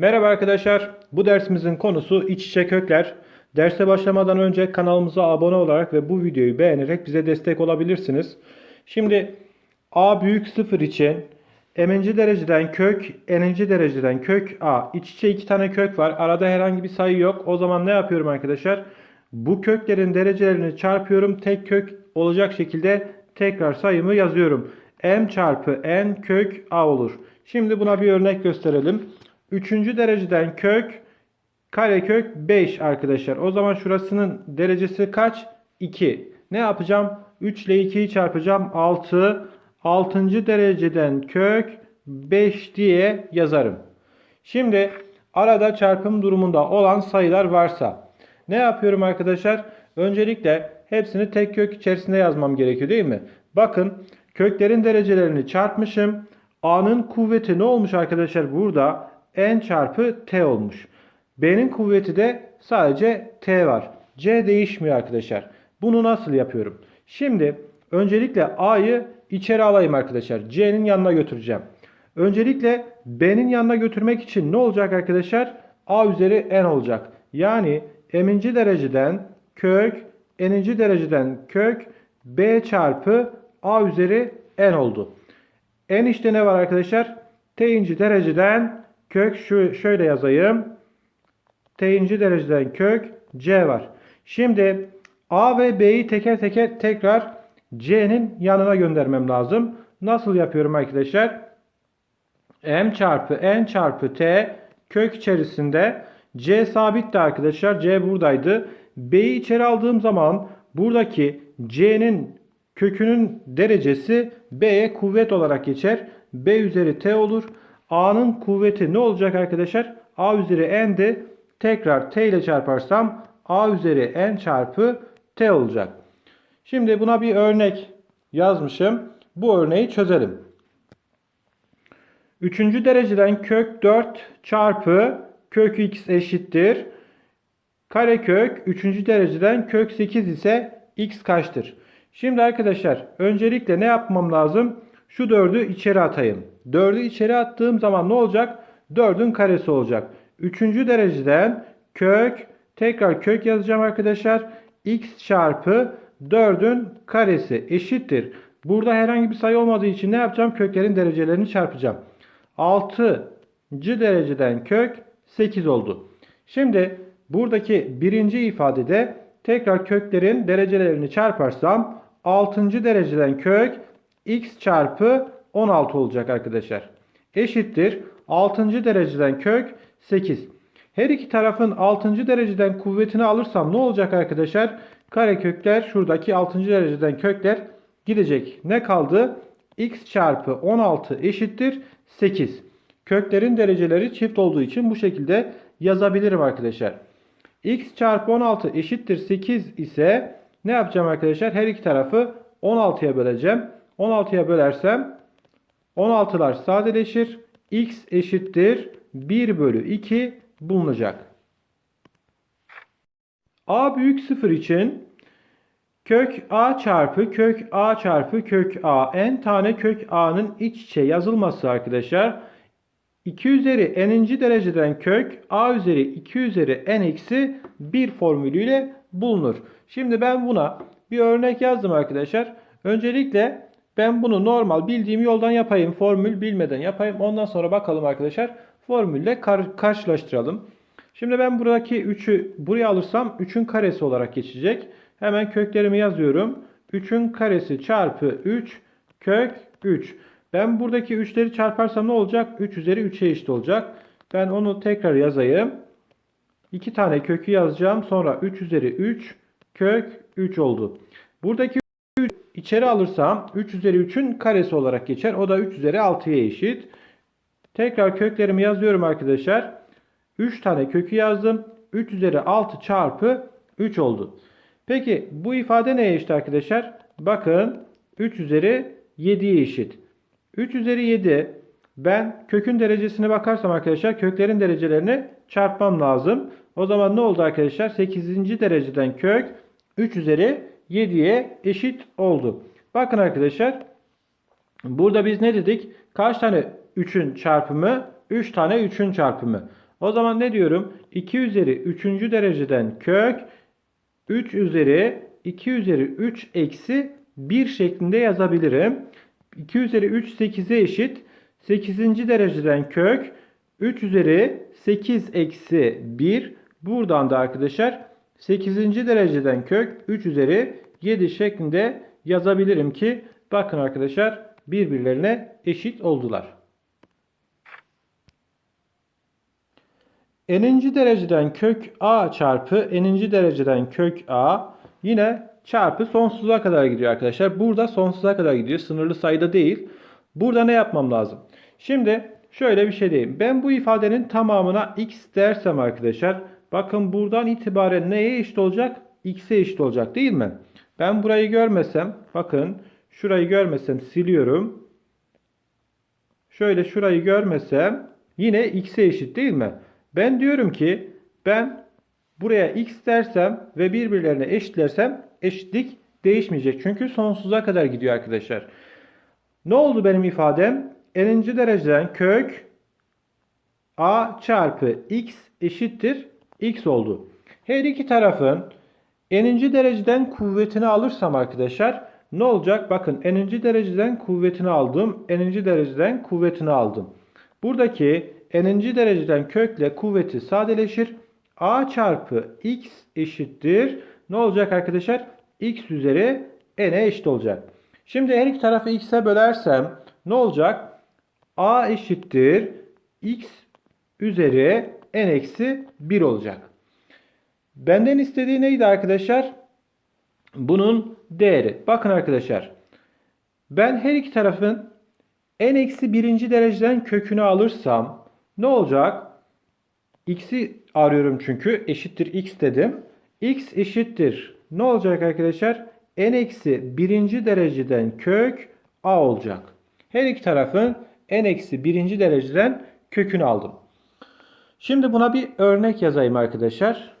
Merhaba arkadaşlar. Bu dersimizin konusu iç içe kökler. Derse başlamadan önce kanalımıza abone olarak ve bu videoyu beğenerek bize destek olabilirsiniz. Şimdi a büyük 0 için m'inci dereceden kök, n'inci dereceden kök a. İç içe iki tane kök var. Arada herhangi bir sayı yok. O zaman ne yapıyorum arkadaşlar? Bu köklerin derecelerini çarpıyorum. Tek kök olacak şekilde tekrar sayımı yazıyorum. m çarpı n kök a olur. Şimdi buna bir örnek gösterelim. Üçüncü dereceden kök karekök 5 arkadaşlar. O zaman şurasının derecesi kaç? 2. Ne yapacağım? 3 ile 2'yi çarpacağım. 6. 6. dereceden kök 5 diye yazarım. Şimdi arada çarpım durumunda olan sayılar varsa ne yapıyorum arkadaşlar? Öncelikle hepsini tek kök içerisinde yazmam gerekiyor değil mi? Bakın köklerin derecelerini çarpmışım. A'nın kuvveti ne olmuş arkadaşlar burada? N çarpı T olmuş. B'nin kuvveti de sadece T var. C değişmiyor arkadaşlar. Bunu nasıl yapıyorum? Şimdi öncelikle A'yı içeri alayım arkadaşlar. C'nin yanına götüreceğim. Öncelikle B'nin yanına götürmek için ne olacak arkadaşlar? A üzeri N olacak. Yani m'inci dereceden kök n'inci dereceden kök B çarpı A üzeri N oldu. N işte ne var arkadaşlar? T'inci dereceden kök şu şöyle yazayım. T'inci dereceden kök C var. Şimdi A ve B'yi teker teker tekrar C'nin yanına göndermem lazım. Nasıl yapıyorum arkadaşlar? M çarpı N çarpı T kök içerisinde C sabitti arkadaşlar. C buradaydı. B'yi içeri aldığım zaman buradaki C'nin kökünün derecesi B'ye kuvvet olarak geçer. B üzeri T olur. A'nın kuvveti ne olacak arkadaşlar? A üzeri N'di. Tekrar T ile çarparsam A üzeri N çarpı T olacak. Şimdi buna bir örnek yazmışım. Bu örneği çözelim. Üçüncü dereceden kök 4 çarpı kök x eşittir. Karekök 3. dereceden kök 8 ise x kaçtır? Şimdi arkadaşlar öncelikle ne yapmam lazım? Şu 4'ü içeri atayım. 4'ü içeri attığım zaman ne olacak? 4'ün karesi olacak. 3. dereceden kök tekrar kök yazacağım arkadaşlar. x çarpı 4'ün karesi eşittir. Burada herhangi bir sayı olmadığı için ne yapacağım? Köklerin derecelerini çarpacağım. 6. dereceden kök 8 oldu. Şimdi buradaki birinci ifadede tekrar köklerin derecelerini çarparsam 6. dereceden kök x çarpı 16 olacak arkadaşlar. Eşittir 6. dereceden kök 8. Her iki tarafın 6. dereceden kuvvetini alırsam ne olacak arkadaşlar? Karekökler şuradaki 6. dereceden kökler gidecek. Ne kaldı? x çarpı 16 eşittir 8. Köklerin dereceleri çift olduğu için bu şekilde yazabilirim arkadaşlar. x çarpı 16 eşittir 8 ise ne yapacağım arkadaşlar? Her iki tarafı 16'ya böleceğim. 16'ya bölersem 16'lar sadeleşir. x eşittir 1 bölü 2 bulunacak. a büyük 0 için kök a çarpı kök a çarpı kök a n tane kök a'nın iç içe yazılması arkadaşlar 2 üzeri n'inci dereceden kök a üzeri 2 üzeri n eksi 1 formülüyle bulunur. Şimdi ben buna bir örnek yazdım arkadaşlar. Öncelikle ben bunu normal bildiğim yoldan yapayım. Formül bilmeden yapayım. Ondan sonra bakalım arkadaşlar. Formülle kar karşılaştıralım. Şimdi ben buradaki 3'ü buraya alırsam 3'ün karesi olarak geçecek. Hemen köklerimi yazıyorum. 3'ün karesi çarpı 3 kök 3. Ben buradaki 3'leri çarparsam ne olacak? 3 üzeri 3'e eşit olacak. Ben onu tekrar yazayım. 2 tane kökü yazacağım. Sonra 3 üzeri 3 kök 3 oldu. Buradaki 3 içeri alırsam 3 üzeri 3'ün karesi olarak geçer. O da 3 üzeri 6'ya eşit. Tekrar köklerimi yazıyorum arkadaşlar. 3 tane kökü yazdım. 3 üzeri 6 çarpı 3 oldu. Peki bu ifade neye eşit arkadaşlar? Bakın 3 üzeri 7'ye eşit. 3 üzeri 7 ben kökün derecesine bakarsam arkadaşlar köklerin derecelerini çarpmam lazım. O zaman ne oldu arkadaşlar? 8. dereceden kök 3 üzeri 7'ye eşit oldu. Bakın arkadaşlar burada biz ne dedik? Kaç tane 3'ün çarpımı? 3 tane 3'ün çarpımı. O zaman ne diyorum? 2 üzeri 3. dereceden kök 3 üzeri 2 üzeri 3 eksi 1 şeklinde yazabilirim. 2 üzeri 3 8'e eşit. 8. dereceden kök 3 üzeri 8 eksi 1. Buradan da arkadaşlar 8. dereceden kök 3 üzeri 7 şeklinde yazabilirim ki bakın arkadaşlar birbirlerine eşit oldular. N'inci dereceden kök a çarpı n'inci dereceden kök a yine çarpı sonsuza kadar gidiyor arkadaşlar. Burada sonsuza kadar gidiyor. Sınırlı sayıda değil. Burada ne yapmam lazım? Şimdi şöyle bir şey diyeyim. Ben bu ifadenin tamamına x dersem arkadaşlar. Bakın buradan itibaren neye eşit olacak? x'e eşit olacak değil mi? Ben burayı görmesem bakın şurayı görmesem siliyorum. Şöyle şurayı görmesem yine x'e eşit değil mi? Ben diyorum ki ben buraya x dersem ve birbirlerine eşitlersem eşitlik değişmeyecek. Çünkü sonsuza kadar gidiyor arkadaşlar. Ne oldu benim ifadem? N'inci dereceden kök a çarpı x eşittir x oldu. Her iki tarafın n'inci dereceden kuvvetini alırsam arkadaşlar ne olacak? Bakın n'inci dereceden kuvvetini aldım. n'inci dereceden kuvvetini aldım. Buradaki n'inci dereceden kökle kuvveti sadeleşir. a çarpı x eşittir. Ne olacak arkadaşlar? x üzeri n'e eşit olacak. Şimdi her iki tarafı x'e bölersem ne olacak? a eşittir x üzeri n eksi 1 olacak. Benden istediği neydi arkadaşlar? Bunun değeri. Bakın arkadaşlar. Ben her iki tarafın n eksi birinci dereceden kökünü alırsam ne olacak? X'i arıyorum çünkü eşittir x dedim. x eşittir. Ne olacak arkadaşlar? n eksi birinci dereceden kök a olacak. Her iki tarafın n eksi birinci dereceden kökünü aldım. Şimdi buna bir örnek yazayım arkadaşlar.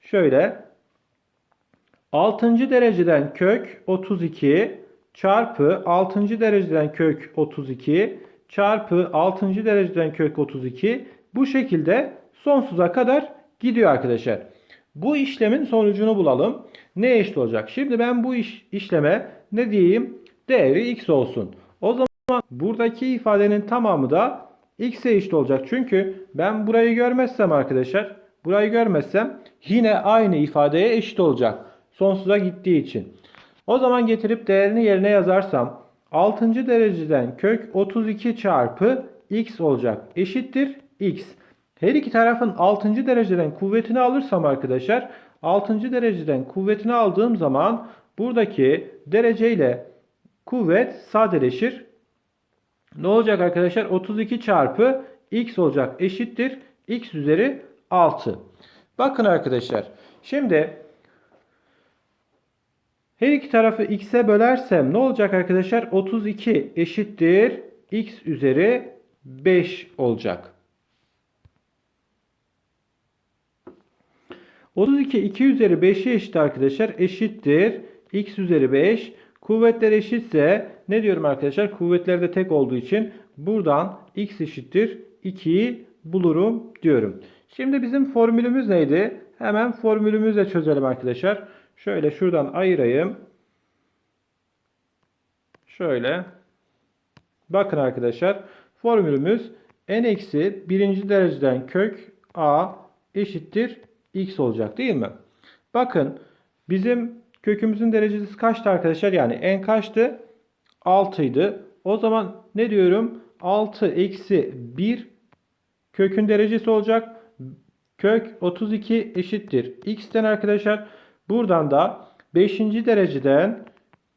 Şöyle 6. dereceden kök 32 çarpı 6. dereceden kök 32 çarpı 6. dereceden kök 32 bu şekilde sonsuza kadar gidiyor arkadaşlar. Bu işlemin sonucunu bulalım. Ne eşit olacak? Şimdi ben bu iş, işleme ne diyeyim? Değeri x olsun. O zaman buradaki ifadenin tamamı da x'e eşit olacak. Çünkü ben burayı görmezsem arkadaşlar, burayı görmezsem yine aynı ifadeye eşit olacak. Sonsuza gittiği için. O zaman getirip değerini yerine yazarsam 6. dereceden kök 32 çarpı x olacak. Eşittir x. Her iki tarafın 6. dereceden kuvvetini alırsam arkadaşlar 6. dereceden kuvvetini aldığım zaman buradaki dereceyle kuvvet sadeleşir. Ne olacak arkadaşlar? 32 çarpı x olacak. Eşittir x üzeri 6. Bakın arkadaşlar. Şimdi her iki tarafı x'e bölersem ne olacak arkadaşlar? 32 eşittir x üzeri 5 olacak. 32 2 üzeri 5'e eşit arkadaşlar. Eşittir x üzeri 5. Kuvvetler eşitse ne diyorum arkadaşlar? Kuvvetler de tek olduğu için buradan x eşittir 2'yi bulurum diyorum. Şimdi bizim formülümüz neydi? Hemen formülümüzle çözelim arkadaşlar. Şöyle şuradan ayırayım. Şöyle. Bakın arkadaşlar. Formülümüz n eksi birinci dereceden kök a eşittir x olacak değil mi? Bakın bizim kökümüzün derecesi kaçtı arkadaşlar? Yani n kaçtı? 6 idi. O zaman ne diyorum? 6 eksi 1 kökün derecesi olacak. Kök 32 eşittir. x'ten arkadaşlar buradan da 5. dereceden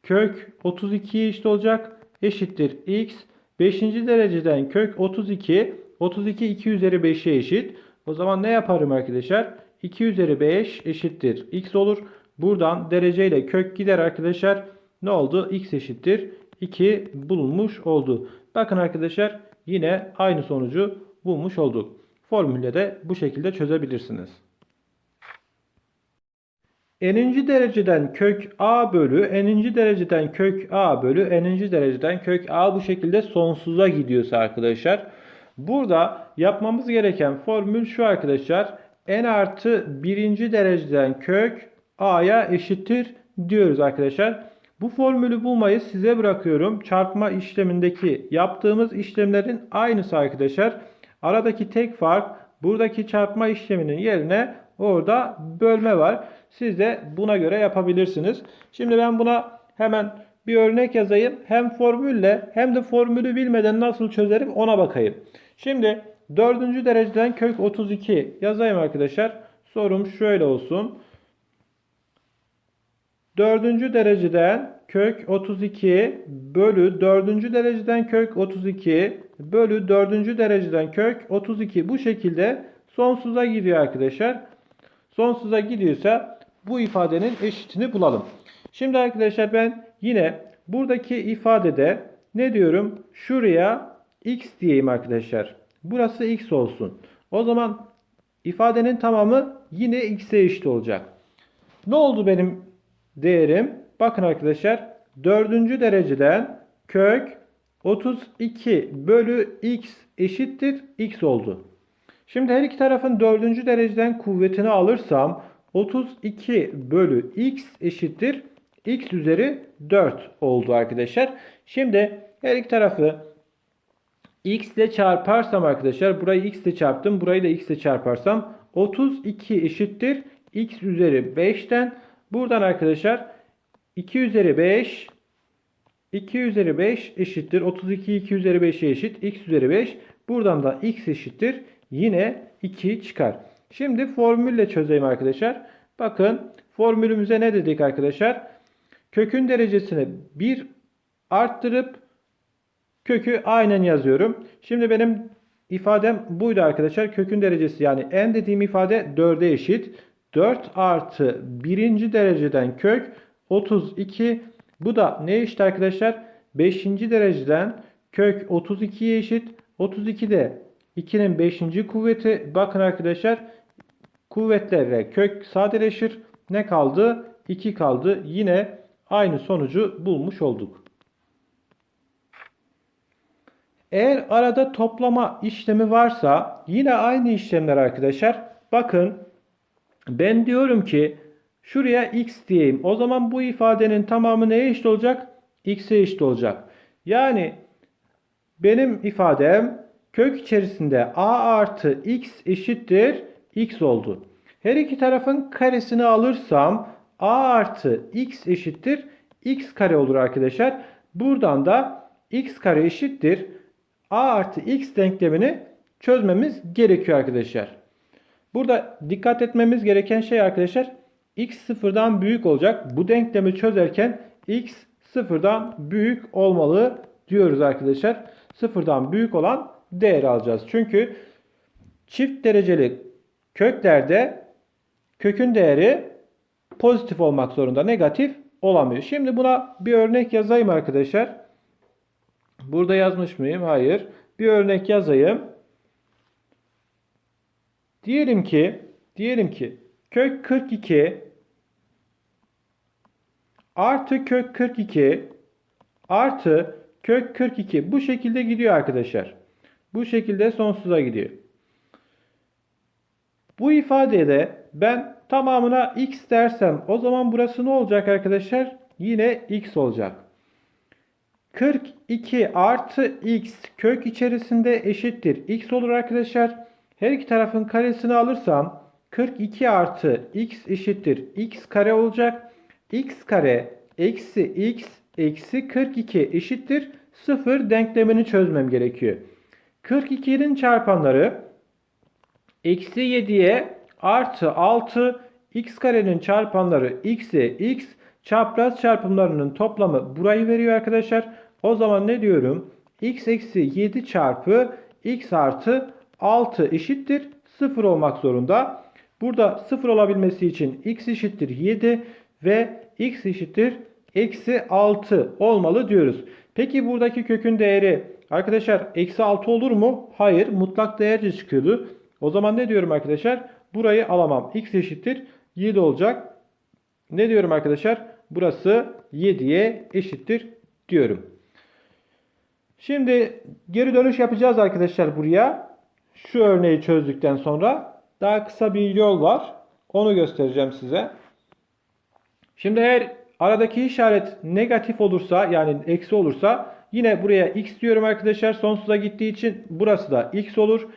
kök 32 eşit olacak. Eşittir x. 5. dereceden kök 32 32 2 üzeri 5'e eşit. O zaman ne yaparım arkadaşlar? 2 üzeri 5 eşittir x olur. Buradan dereceyle kök gider arkadaşlar. Ne oldu? x eşittir 2 bulunmuş oldu. Bakın arkadaşlar yine aynı sonucu bulmuş olduk. Formülle de bu şekilde çözebilirsiniz. N'inci dereceden kök a bölü n'inci dereceden kök a bölü n'inci dereceden kök a bu şekilde sonsuza gidiyorsa arkadaşlar Burada yapmamız gereken formül şu arkadaşlar. n artı birinci dereceden kök a'ya eşittir diyoruz arkadaşlar. Bu formülü bulmayı size bırakıyorum. Çarpma işlemindeki yaptığımız işlemlerin aynısı arkadaşlar. Aradaki tek fark buradaki çarpma işleminin yerine orada bölme var. Siz de buna göre yapabilirsiniz. Şimdi ben buna hemen bir örnek yazayım. Hem formülle hem de formülü bilmeden nasıl çözerim ona bakayım. Şimdi dördüncü dereceden kök 32 yazayım arkadaşlar. Sorum şöyle olsun. Dördüncü dereceden kök 32 bölü dördüncü dereceden kök 32 bölü dördüncü dereceden kök 32 bu şekilde sonsuza gidiyor arkadaşlar. Sonsuza gidiyorsa bu ifadenin eşitini bulalım. Şimdi arkadaşlar ben yine buradaki ifadede ne diyorum? Şuraya x diyeyim arkadaşlar. Burası x olsun. O zaman ifadenin tamamı yine x'e eşit olacak. Ne oldu benim değerim? Bakın arkadaşlar dördüncü dereceden kök 32 bölü x eşittir x oldu. Şimdi her iki tarafın dördüncü dereceden kuvvetini alırsam 32 bölü x eşittir x üzeri 4 oldu arkadaşlar. Şimdi her iki tarafı x ile çarparsam arkadaşlar burayı x ile çarptım. Burayı da x ile çarparsam 32 eşittir x üzeri 5'ten buradan arkadaşlar 2 üzeri 5 2 üzeri 5 eşittir. 32 2 üzeri 5'e eşit. x üzeri 5. Buradan da x eşittir. Yine 2 çıkar. Şimdi formülle çözeyim arkadaşlar. Bakın formülümüze ne dedik arkadaşlar? Kökün derecesini 1 arttırıp kökü aynen yazıyorum. Şimdi benim ifadem buydu arkadaşlar. Kökün derecesi yani n dediğim ifade 4'e eşit. 4 artı birinci dereceden kök 32 bu da ne eşit arkadaşlar? 5. dereceden kök 32'ye eşit. 32 de 2'nin 5. kuvveti. Bakın arkadaşlar kuvvetlerle kök sadeleşir. Ne kaldı? 2 kaldı. Yine aynı sonucu bulmuş olduk. Eğer arada toplama işlemi varsa yine aynı işlemler arkadaşlar. Bakın ben diyorum ki şuraya x diyeyim. O zaman bu ifadenin tamamı neye eşit olacak? x'e eşit olacak. Yani benim ifadem kök içerisinde a artı x eşittir x oldu. Her iki tarafın karesini alırsam a artı x eşittir x kare olur arkadaşlar. Buradan da x kare eşittir a artı x denklemini çözmemiz gerekiyor arkadaşlar. Burada dikkat etmemiz gereken şey arkadaşlar x sıfırdan büyük olacak. Bu denklemi çözerken x sıfırdan büyük olmalı diyoruz arkadaşlar. Sıfırdan büyük olan değeri alacağız. Çünkü çift dereceli köklerde kökün değeri pozitif olmak zorunda. Negatif olamıyor. Şimdi buna bir örnek yazayım arkadaşlar. Burada yazmış mıyım? Hayır. Bir örnek yazayım. Diyelim ki diyelim ki kök 42 artı kök 42 artı kök 42 bu şekilde gidiyor arkadaşlar. Bu şekilde sonsuza gidiyor. Bu ifadede ben tamamına x dersem o zaman burası ne olacak arkadaşlar? Yine x olacak. 42 artı x kök içerisinde eşittir x olur arkadaşlar. Her iki tarafın karesini alırsam 42 artı x eşittir x kare olacak. x kare eksi x eksi 42 eşittir 0 denklemini çözmem gerekiyor. 42'nin çarpanları eksi 7'ye artı 6 x karenin çarpanları x'e x çapraz çarpımlarının toplamı burayı veriyor arkadaşlar. O zaman ne diyorum? x eksi 7 çarpı x artı 6 eşittir 0 olmak zorunda. Burada 0 olabilmesi için x eşittir 7 ve x eşittir eksi 6 olmalı diyoruz. Peki buradaki kökün değeri arkadaşlar eksi 6 olur mu? Hayır mutlak değerce çıkıyordu. O zaman ne diyorum arkadaşlar? Burayı alamam. x eşittir 7 olacak. Ne diyorum arkadaşlar? Burası 7'ye eşittir diyorum. Şimdi geri dönüş yapacağız arkadaşlar buraya. Şu örneği çözdükten sonra daha kısa bir yol var. Onu göstereceğim size. Şimdi eğer aradaki işaret negatif olursa yani eksi olursa yine buraya x diyorum arkadaşlar. Sonsuza gittiği için burası da x olur.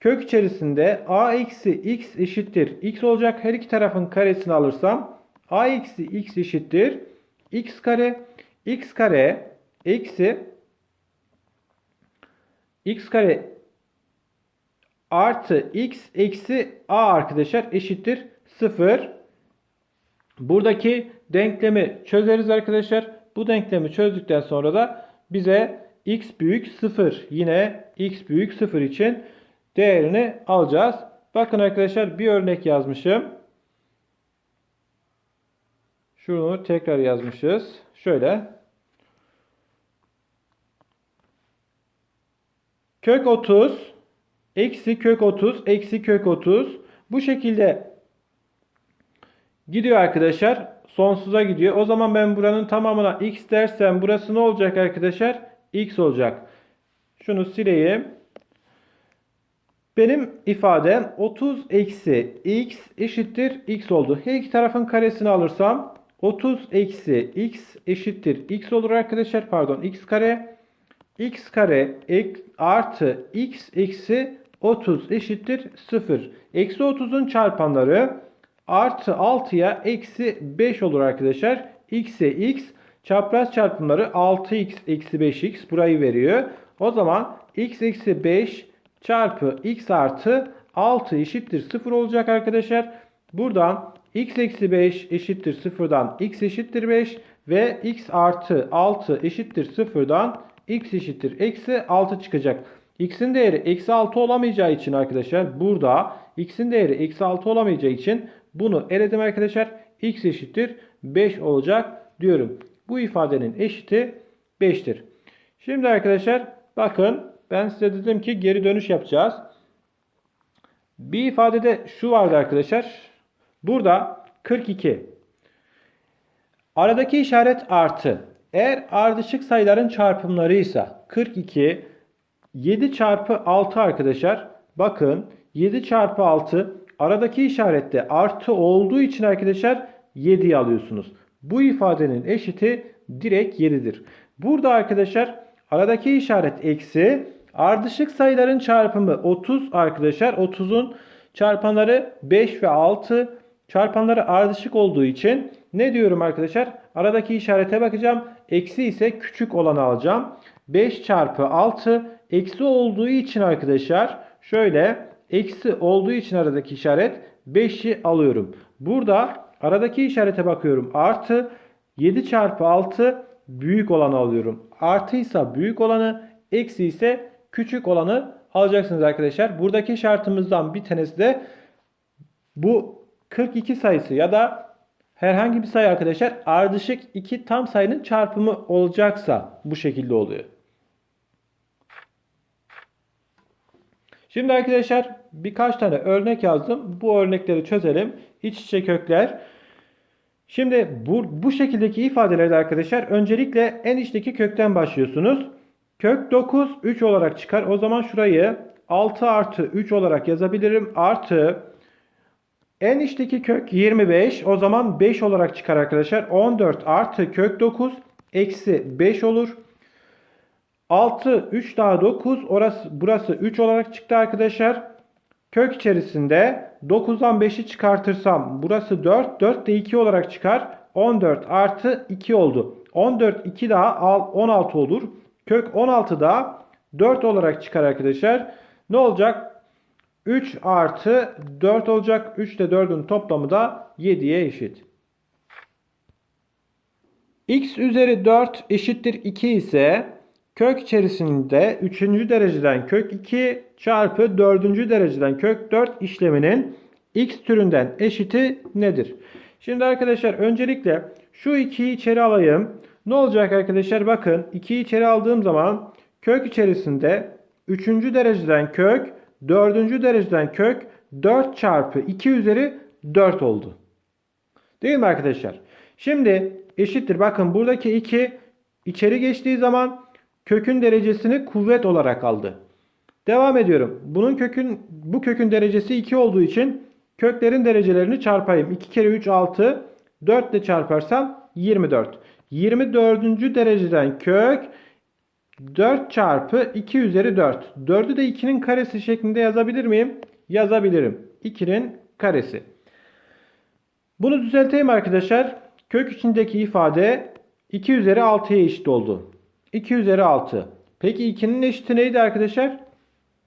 Kök içerisinde a eksi x eşittir x olacak. Her iki tarafın karesini alırsam a eksi x eşittir x kare. x kare eksi x kare artı x eksi a arkadaşlar eşittir 0. Buradaki denklemi çözeriz arkadaşlar. Bu denklemi çözdükten sonra da bize x büyük 0 yine x büyük 0 için değerini alacağız. Bakın arkadaşlar bir örnek yazmışım. Şunu tekrar yazmışız. Şöyle. Kök 30 eksi kök 30 eksi kök 30 bu şekilde gidiyor arkadaşlar. Sonsuza gidiyor. O zaman ben buranın tamamına x dersem burası ne olacak arkadaşlar? x olacak. Şunu sileyim. Benim ifadem 30 eksi x eşittir x oldu. Her iki tarafın karesini alırsam 30 eksi x eşittir x olur arkadaşlar. Pardon x kare. x kare ek, artı x eksi 30 eşittir 0. Eksi 30'un çarpanları artı 6'ya eksi 5 olur arkadaşlar. x'e x çapraz çarpımları 6x eksi 5x burayı veriyor. O zaman x eksi 5 çarpı x artı 6 eşittir 0 olacak arkadaşlar. Buradan x eksi 5 eşittir 0'dan x eşittir 5 ve x artı 6 eşittir 0'dan x eşittir eksi 6 çıkacak. X'in değeri eksi 6 olamayacağı için arkadaşlar burada x'in değeri eksi 6 olamayacağı için bunu eledim arkadaşlar. x eşittir 5 olacak diyorum. Bu ifadenin eşiti 5'tir. Şimdi arkadaşlar bakın ben size dedim ki geri dönüş yapacağız. Bir ifadede şu vardı arkadaşlar. Burada 42. Aradaki işaret artı. Eğer ardışık sayıların çarpımlarıysa 42 7 çarpı 6 arkadaşlar. Bakın 7 çarpı 6 aradaki işarette artı olduğu için arkadaşlar 7'yi alıyorsunuz. Bu ifadenin eşiti direkt 7'dir. Burada arkadaşlar aradaki işaret eksi ardışık sayıların çarpımı 30 arkadaşlar. 30'un çarpanları 5 ve 6 çarpanları ardışık olduğu için ne diyorum arkadaşlar? Aradaki işarete bakacağım. Eksi ise küçük olanı alacağım. 5 çarpı 6 eksi olduğu için arkadaşlar şöyle eksi olduğu için aradaki işaret 5'i alıyorum. Burada aradaki işarete bakıyorum. Artı 7 çarpı 6 büyük olanı alıyorum. Artıysa büyük olanı eksi ise küçük olanı alacaksınız arkadaşlar. Buradaki şartımızdan bir tanesi de bu 42 sayısı ya da herhangi bir sayı arkadaşlar ardışık iki tam sayının çarpımı olacaksa bu şekilde oluyor. Şimdi arkadaşlar birkaç tane örnek yazdım. Bu örnekleri çözelim. İç içe kökler. Şimdi bu, bu şekildeki ifadelerde arkadaşlar öncelikle en içteki kökten başlıyorsunuz. Kök 9 3 olarak çıkar. O zaman şurayı 6 artı 3 olarak yazabilirim. Artı en içteki kök 25. O zaman 5 olarak çıkar arkadaşlar. 14 artı kök 9 eksi 5 olur. 6 3 daha 9 orası burası 3 olarak çıktı arkadaşlar. Kök içerisinde 9'dan 5'i çıkartırsam burası 4. 4 de 2 olarak çıkar. 14 artı 2 oldu. 14 2 daha 16 olur. Kök 16 da 4 olarak çıkar arkadaşlar. Ne olacak? 3 artı 4 olacak. 3 ile 4'ün toplamı da 7'ye eşit. x üzeri 4 eşittir 2 ise kök içerisinde 3. dereceden kök 2 çarpı 4. dereceden kök 4 işleminin x türünden eşiti nedir? Şimdi arkadaşlar öncelikle şu 2'yi içeri alayım. Ne olacak arkadaşlar? Bakın 2'yi içeri aldığım zaman kök içerisinde 3. dereceden kök 4. dereceden kök 4 çarpı 2 üzeri 4 oldu. Değil mi arkadaşlar? Şimdi eşittir. Bakın buradaki 2 içeri geçtiği zaman kökün derecesini kuvvet olarak aldı. Devam ediyorum. Bunun kökün bu kökün derecesi 2 olduğu için köklerin derecelerini çarpayım. 2 kere 3 6. 4 ile çarparsam 24. 24. dereceden kök 4 çarpı 2 üzeri 4. 4'ü de 2'nin karesi şeklinde yazabilir miyim? Yazabilirim. 2'nin karesi. Bunu düzelteyim arkadaşlar. Kök içindeki ifade 2 üzeri 6'ya eşit oldu. 2 üzeri 6. Peki 2'nin eşiti neydi arkadaşlar?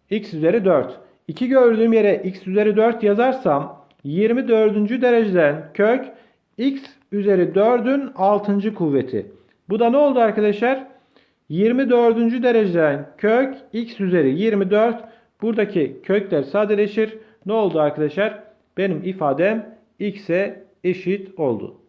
x üzeri 4. 2 gördüğüm yere x üzeri 4 yazarsam 24. dereceden kök x üzeri 4'ün 6. kuvveti. Bu da ne oldu arkadaşlar? 24. dereceden kök x üzeri 24. Buradaki kökler sadeleşir. Ne oldu arkadaşlar? Benim ifadem x'e eşit oldu.